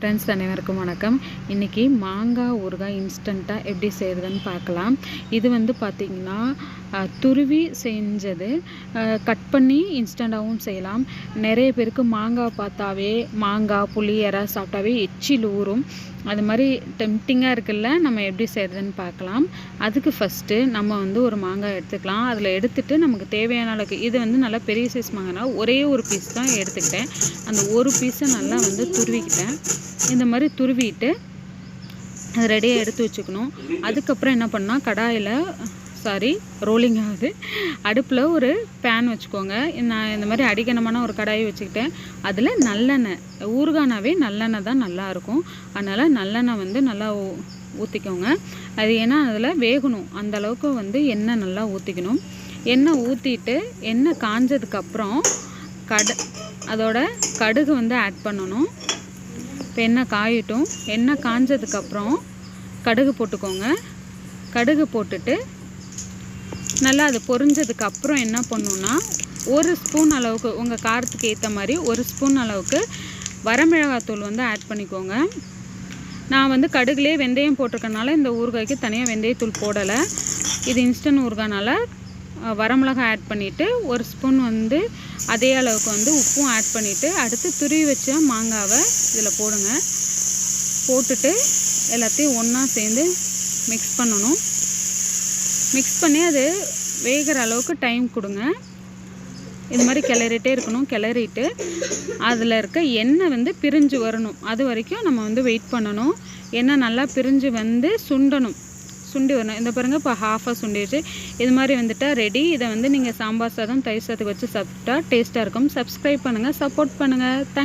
Friends அனைவருக்கும் வணக்கம். இன்றைக்கி மாங்காய் ஊறுகாய் இன்ஸ்டண்ட்டாக எப்படி செய்கிறதுன்னு பார்க்கலாம். இது வந்து பார்த்திங்கன்னா துருவி செஞ்சது. கட் பண்ணி இன்ஸ்டண்ட்டாகவும் செய்யலாம். நிறைய பேருக்கு மாங்காய் பார்த்தாவே மாங்காய் புளி யாராவது சாப்பிட்டாவே எச்சில் ஊறும். அது மாதிரி டெம்டிங்காக இருக்குல்ல நம்ம எப்படி செய்கிறதுன்னு பார்க்கலாம். அதுக்கு ஃபஸ்ட்டு நம்ம வந்து ஒரு மாங்காய் எடுத்துக்கலாம். அதில் எடுத்துகிட்டு நமக்கு தேவையான அளவுக்கு இது வந்து நல்லா பெரிய சைஸ் மாங்கன்னா ஒரே ஒரு பீஸ் தான் எடுத்துக்கிட்டேன். அந்த ஒரு பீஸை நல்லா வந்து துருவிக்கிட்டேன். இந்த மாதிரி துருவிட்டு அது ரெடியாக எடுத்து வச்சுக்கணும். அதுக்கப்புறம் என்ன பண்ணால் கடாயில் சாரி ரோலிங் ஆகுது. அடுப்பில் ஒரு பேன் வச்சுக்கோங்க. நான் இந்த மாதிரி அடிக்கணமான ஒரு கடாயை வச்சுக்கிட்டேன். அதில் நல்லெண்ணெய் ஊறுகானாவே நல்லெண்ணெய் தான் நல்லாயிருக்கும் அதனால் நல்லெண்ணெய் வந்து நல்லா ஊ- ஊற்றிக்கோங்க அது ஏன்னா அதில் வேகணும். அந்த அளவுக்கு வந்து எண்ணெய் நல்லா ஊற்றிக்கணும் எண்ணெய் ஊற்றிட்டு எண்ணெய் காஞ்சதுக்கப்புறம் கடு அதோட கடுகு வந்து ஆட் பண்ணணும். இப்போ எண்ணெய் காயட்டும். எண்ணெய் காஞ்சதுக்கப்புறம் கடுகு போட்டுக்கோங்க. கடுகு போட்டுட்டு நல்லா அது பொரிஞ்சதுக்கு அப்புறம் என்ன பண்ணுன்னா ஒரு ஸ்பூன் அளவுக்கு உங்கள் காரத்துக்கு ஏற்ற மாதிரி ஒரு ஸ்பூன் அளவுக்கு வரமிளகாத்தூள் வந்து ஆட் பண்ணிக்கோங்க. நான் வந்து கடுகுலே வெந்தயம் போட்டிருக்கனால இந்த ஊறுகாய்க்கு தனியாக வெந்தயத்தூள் போடலை. இது இன்ஸ்டன்ட் ஊறுகாய்னால வரமிளகா ஆட் பண்ணிவிட்டு ஒரு ஸ்பூன் வந்து அதே அளவுக்கு வந்து உப்பும் ஆட் பண்ணிவிட்டு அடுத்து துருவி வச்ச மாங்காவை இதில் போடுங்க. போட்டுட்டு எல்லாத்தையும் ஒன்றா சேர்ந்து மிக்ஸ் பண்ணணும். மிக்ஸ் பண்ணி அது வேகிற அளவுக்கு டைம் கொடுங்க. இது மாதிரி கிளறிட்டே இருக்கணும் கிளறிட்டு. அதில் இருக்க எண்ணெய் வந்து பிரிஞ்சு வரணும். அது வரைக்கும் நம்ம வந்து வெயிட் பண்ணணும். எண்ணெய் நல்லா பிரிஞ்சு வந்து சுண்டணும். சுண்டி வரணும். இந்த பாருங்க இப்போ ஹாஃபாக சுண்டிடுச்சு. இது மாதிரி வந்துட்டால் ரெடி இதை வந்து நீங்கள் சாம்பார் சாதம் தயிர் சாதத்துக்கு வச்சு சாப்பிட்டா டேஸ்ட்டாக இருக்கும். சப்ஸ்கிரைப் பண்ணுங்கள் சப்போர்ட் பண்ணுங்கள் தேங்க்